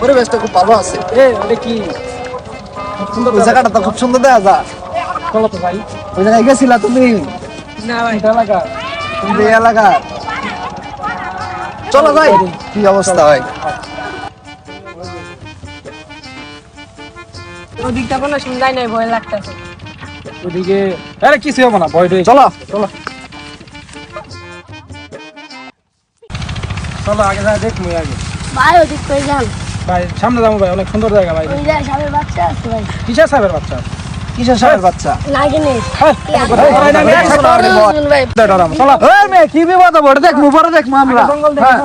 পরিবেশটা খুব ভালো আছে। এ ওটা কি? খুব সুন্দর ওই জায়গাটা তো খুব সুন্দর দেখা যায়। চলো তো ভাই। ওই জায়গায় গেছিলা তুমি? না ভাই। এটা লাগা তুমি এই এলাকা? চলো যাই। কি অবস্থা হয় ওদিকটা কোনো সুন্দর নাই ভয় লাগতেছে। ওদিকে আরে কিছু হবে না ভয় ডয় চলো। চলো। চলো আগে যা দেখ মুই আগে। ভাই ওদিক করে যান। ভাই সামনে যাব ভাই অনেক সুন্দর জায়গা ভাই ওই বাচ্চা আছে ভাই কিসের সাহেবের বাচ্চা কিসের সাহেবের বাচ্চা হ্যাঁ, কি বিপদ পরে দেখে হ্যাঁ।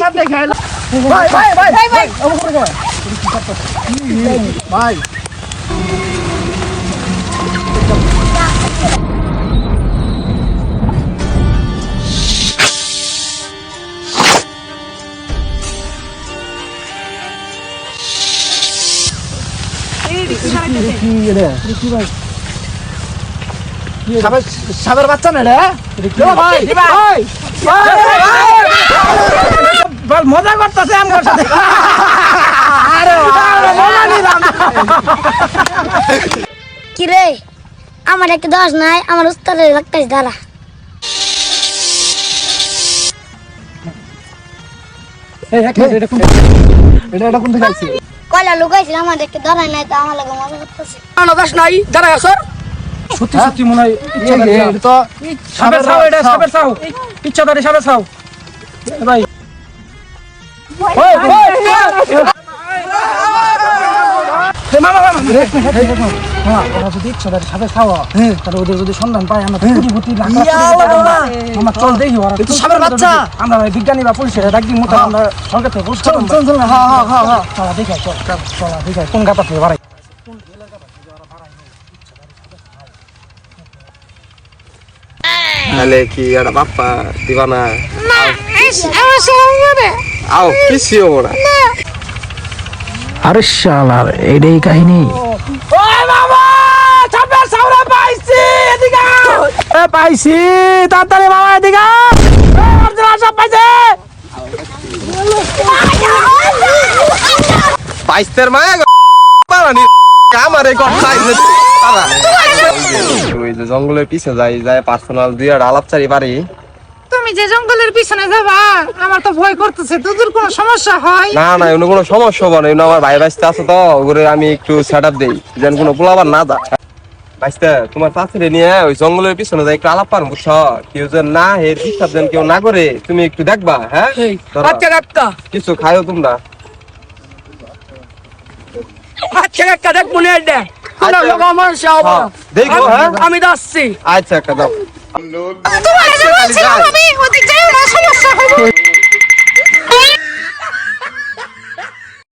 সাপ দেখে আইলা। ভাই ভাই ভাই ভাই ভাই বাচ্চা না রে মজা করতেছে আমার কি রে আমার একটা দোষ নাই আমার উস্তাদের লাগতেছে দাঁড়া এটা কোন- থেকে আইছে কয়লা লুকাইছিল আমার একটা ধরাই নাই তো আমার লাগে মজা করতেছে। সত্যি সত্যি মনে হয় ইচ্ছা এই, করে এই, দিলাম। এটা তো সাপের ছাও এটা সাপের ছাও ইচ্ছা ধরে সাপের ছাও ভাই ওই, ওই, এ মামা মামা মামা ওরা যদি ধরে সাপের ছাও তাহলে ওদের যদি সন্ধান পাই আমরা কোটি কোটি লাখ লাখ কোটি টাকা আল্লাহ। আমরা- চল দেখি ওরা সাপের বাচ্চা। আমরা বিজ্ঞানী বা পুলিশের ডাক দিই মতো আমরা সরকার থেকে পুরস্কার চল চল চল হ্যাঁ হ্যাঁ হ্যাঁ হ্যাঁ চলা দেখে চল চল চলা দেখে কোন গাতা থেকে বাড়াই তাহলে কি একটা বাপ্পা দিবা না আও কিছু হব না আরে শালার এটাই কাহিনী। পাইছি তাড়াতাড়ি মামা এদিকে সব পাইছে। বাইস্তের মায়া পারানি আমার এই ওই যে জঙ্গলের পিছে যাই যায় পার্সোনাল দুই আর আলাপচারি পারি তুমি যে জঙ্গলের পিছনে যাবা আমার তো ভয় করতেছে। তোদের কোনো সমস্যা হয়? না না এমন কোনো সমস্যা হবে না। এমন আমার ভাই বাইস্তে আছে তো ওগুলো আমি একটু সেট আপ দিই। যেন কোনো পোলাবার না দা বাইস্তে তোমার চাষিরে নিয়ে ওই জঙ্গলের পিছনে যাই একটু আলাপ পারব বুঝছ কেউ যেন না হে ডিস্টার্ব যেন কেউ না করে তুমি একটু দেখবা হ্যাঁ। আচ্ছা কাকা কিছু খায়ও তোমরা। আচ্ছা কাকা দেখ মনে হয় দেখ। আচ্ছা। হ্যাঁ, দেখব হ্যাঁ। আমি যাচ্ছি। আচ্ছা একটা দাও। তোমার হবে